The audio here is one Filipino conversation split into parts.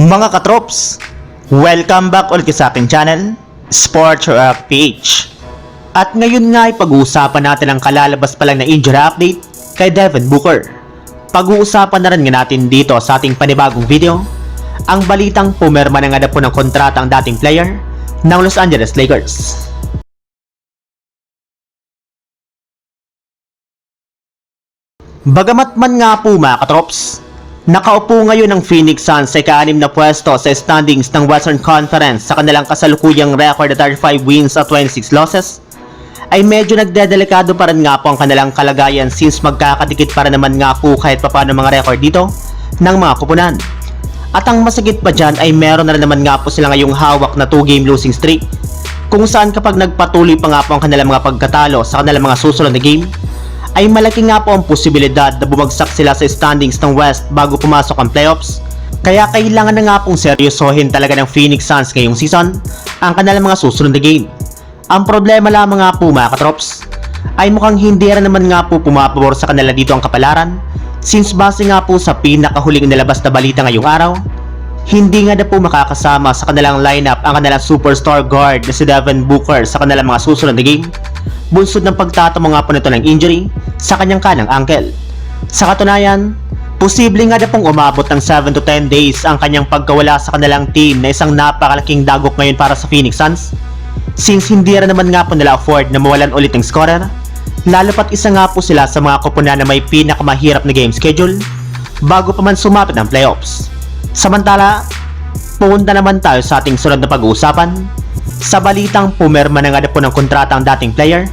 Mga katrops, welcome back ulit sa aking channel, Sports Rock PH. At ngayon nga ay pag-uusapan natin ang kalalabas pa lang na injury update kay Devin Booker. Pag-uusapan na rin nga natin dito sa ating panibagong video, ang balitang pumerma na nga po ng kontrata ang dating player ng Los Angeles Lakers. Bagamat man nga po mga katrops, nakaupo ngayon ang Phoenix Suns sa ika na pwesto sa standings ng Western Conference sa kanilang kasalukuyang record na 35 wins at 26 losses, ay medyo nagdedelikado pa rin nga po ang kanilang kalagayan since magkakadikit pa rin naman nga po kahit papano mga record dito ng mga kupunan. At ang masagit pa dyan ay meron na rin naman nga po sila ngayong hawak na 2 game losing streak kung saan kapag nagpatuloy pa nga po ang kanilang mga pagkatalo sa kanilang mga susunod na game ay malaki nga po ang posibilidad na bumagsak sila sa standings ng West bago pumasok ang playoffs. Kaya kailangan na nga pong seryosohin talaga ng Phoenix Suns ngayong season ang kanilang mga susunod na game. Ang problema lamang nga po mga katrops ay mukhang hindi rin naman nga po pumapabor sa kanila dito ang kapalaran since base nga po sa pinakahuling nilabas na balita ngayong araw hindi nga na po makakasama sa kanilang lineup ang kanilang superstar guard na si Devin Booker sa kanilang mga susunod na game. Bunsod ng pagtatamo nga po nito ng injury sa kanyang kanang ankle. Sa katunayan, posible nga na pong umabot ng 7 to 10 days ang kanyang pagkawala sa kanilang team na isang napakalaking dagok ngayon para sa Phoenix Suns. Since hindi rin naman nga po nila afford na mawalan ulit ng scorer, lalo pat isa nga po sila sa mga kupunan na may pinakamahirap na game schedule bago pa man sumapit ang playoffs. Samantala, pumunta naman tayo sa ating sunod na pag-uusapan sa balitang pumerma na nga po ng kontrata ang dating player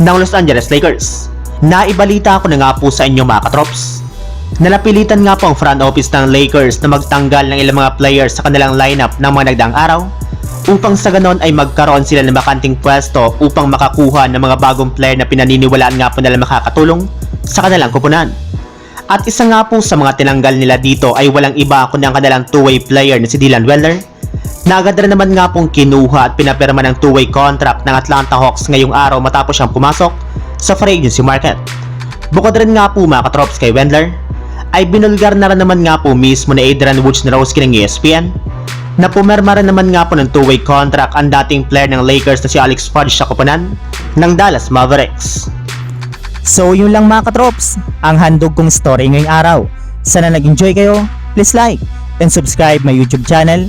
ng Los Angeles Lakers. Naibalita ko na nga po sa inyo mga katrops. Nalapilitan nga po ang front office ng Lakers na magtanggal ng ilang mga players sa kanilang lineup ng mga nagdaang araw upang sa ganon ay magkaroon sila ng makanting pwesto upang makakuha ng mga bagong player na pinaniniwalaan nga po nila makakatulong sa kanilang kupunan. At isa nga po sa mga tinanggal nila dito ay walang iba kundi ang kanilang two-way player na si Dylan Weller na naman nga pong kinuha at pinapirma ng two-way contract ng Atlanta Hawks ngayong araw matapos siyang pumasok sa free agency market. Bukod rin nga po mga katrops kay Wendler, ay binulgar na rin naman nga po mismo ni Adrian Wojnarowski ng ESPN na pumerma rin naman nga po ng two-way contract ang dating player ng Lakers na si Alex Fudge sa kupunan ng Dallas Mavericks. So yun lang mga katrops, ang handog kong story ngayong araw. Sana nag-enjoy kayo, please like and subscribe my YouTube channel,